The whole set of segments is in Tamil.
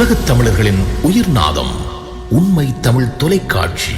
உலகத் தமிழர்களின் உயிர் நாதம் உண்மை தமிழ் தொலைக்காட்சி.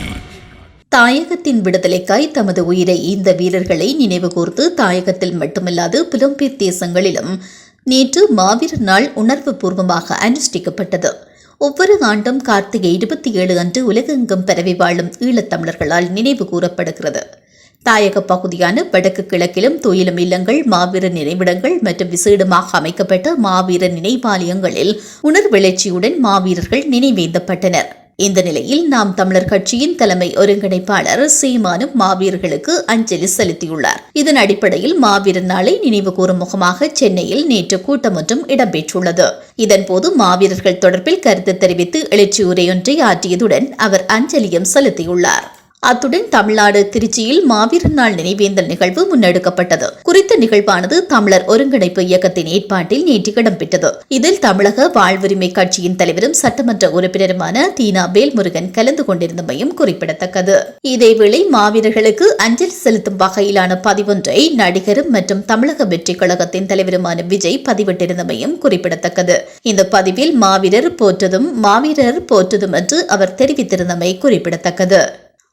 தாயகத்தின் விடுதலைக்காய் தமது உயிரை இந்த வீரர்களை நினைவுகூர்ந்து தாயகத்தில் மட்டுமல்லாது புலம்பெயர் தேசங்களிலும் நேற்று மாவீரர் நாள் உணர்வு பூர்வமாக அனுஷ்டிக்கப்பட்டது. ஒவ்வொரு ஆண்டும் கார்த்திகை இருபத்தி ஏழு அன்று உலகெங்கும் பரவி வாழும் ஈழத்தமிழர்களால் நினைவு கூறப்படுகிறது. தாயக பகுதியான வடக்கு கிழக்கிலும் துயிலும் இல்லங்கள் மாவீரர் நினைவிடங்கள் மற்றும் விசேடமாக அமைக்கப்பட்ட மாவீரர் நினைவாலயங்களில் உணர்வெழுச்சியுடன் மாவீரர்கள் நினைவேந்தப்பட்டனர். இந்த நிலையில் நாம் தமிழர் கட்சியின் தலைமை ஒருங்கிணைப்பாளர் சீமானும் மாவீரர்களுக்கு அஞ்சலி செலுத்தியுள்ளார். இதன் அடிப்படையில் மாவீரர் நாளை நினைவு கூறும் முகமாக சென்னையில் நேற்று கூட்டம் ஒன்றும் இடம்பெற்றுள்ளது. இதன்போது மாவீரர்கள் தொடர்பில் கருத்து தெரிவித்து எழுச்சி உரையொன்றை ஆற்றியதுடன் அவர் அஞ்சலியும் செலுத்தியுள்ளார். அத்துடன் தமிழ்நாடு திருச்சியில் மாவீரர் நாள் நினைவேந்தல் நிகழ்வு முன்னெடுக்கப்பட்டது. குறித்த நிகழ்வானது தமிழர் ஒருங்கிணைப்பு இயக்கத்தின் ஏற்பாட்டில் நேற்று இடம்பெற்றது. இதில் தமிழக வாழ்வுரிமை கட்சியின் தலைவரும் சட்டமன்ற உறுப்பினருமான தீனா வேல்முருகன் கலந்து கொண்டிருந்தமையும் குறிப்பிடத்தக்கது. இதேவேளை மாவீரர்களுக்கு அஞ்சலி செலுத்தும் வகையிலான பதிவொன்றை நடிகரும் மற்றும் தமிழக வெற்றி கழகத்தின் தலைவருமான விஜய் பதிவிட்டிருந்தமையும் குறிப்பிடத்தக்கது. இந்த பதிவில் மாவீரர் போற்றதும் மாவீரர் போற்றதும் என்று அவர் தெரிவித்திருந்தமை குறிப்பிடத்தக்கது.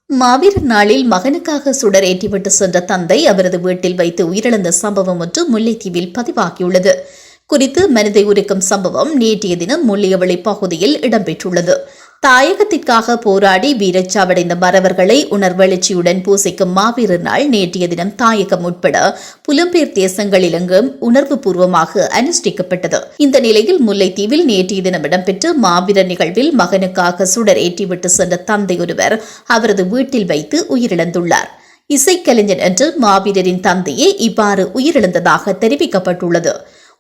மாவீரர் நாளில் மகனுக்காக சுடரேற்றிவிட்டு சென்ற தந்தை அவரது வீட்டில் வைத்து உயிரிழந்த சம்பவம் ஒன்று முல்லைத்தீவில் பதிவாகியுள்ளது. குறித்து மனிதை உரிக்கும் சம்பவம் நேற்றைய தினம் முள்ளியவளி பகுதியில் இடம்பெற்றுள்ளது. தாயகத்திற்காக போராடி வீரச்சாவடைந்த மறவர்களை உணர்வெழுச்சியுடன் பூசிக்கும் மாவீரர் நாள் நேற்றைய தினம் தாயகம் உட்பட புலம்பெயர் தேசங்களிலெங்கும் உணர்வு பூர்வமாக அனுஷ்டிக்கப்பட்டது. இந்த நிலையில் முல்லைத்தீவில் நேற்றைய தினம் இடம்பெற்ற மாவீரர் நிகழ்வில் மகனுக்காக சுடர் ஏற்றிவிட்டு சென்ற தந்தை ஒருவர் அவரது வீட்டில் வைத்து உயிரிழந்துள்ளார். இசைக்கலைஞர் என்று மாவீரரின் தந்தையே இவ்வாறு உயிரிழந்ததாக தெரிவிக்கப்பட்டுள்ளது.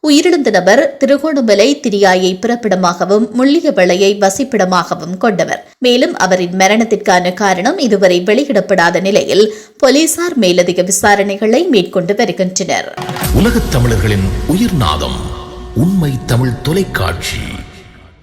உயிரிழந்த நபர் திருகோணமலை திரியாயை பிறப்பிடமாகவும் முள்ளியவளையை வசிப்பிடமாகவும் கொண்டவர். மேலும் அவரின் மரணத்திற்கான காரணம் இதுவரை வெளியிடப்படாத நிலையில் போலீசார் மேலதிக விசாரணைகளை மேற்கொண்டு வருகின்றனர். உலகத் தமிழர்களின் உயிர்நாதம் உண்மை தமிழ் தொலைக்காட்சி.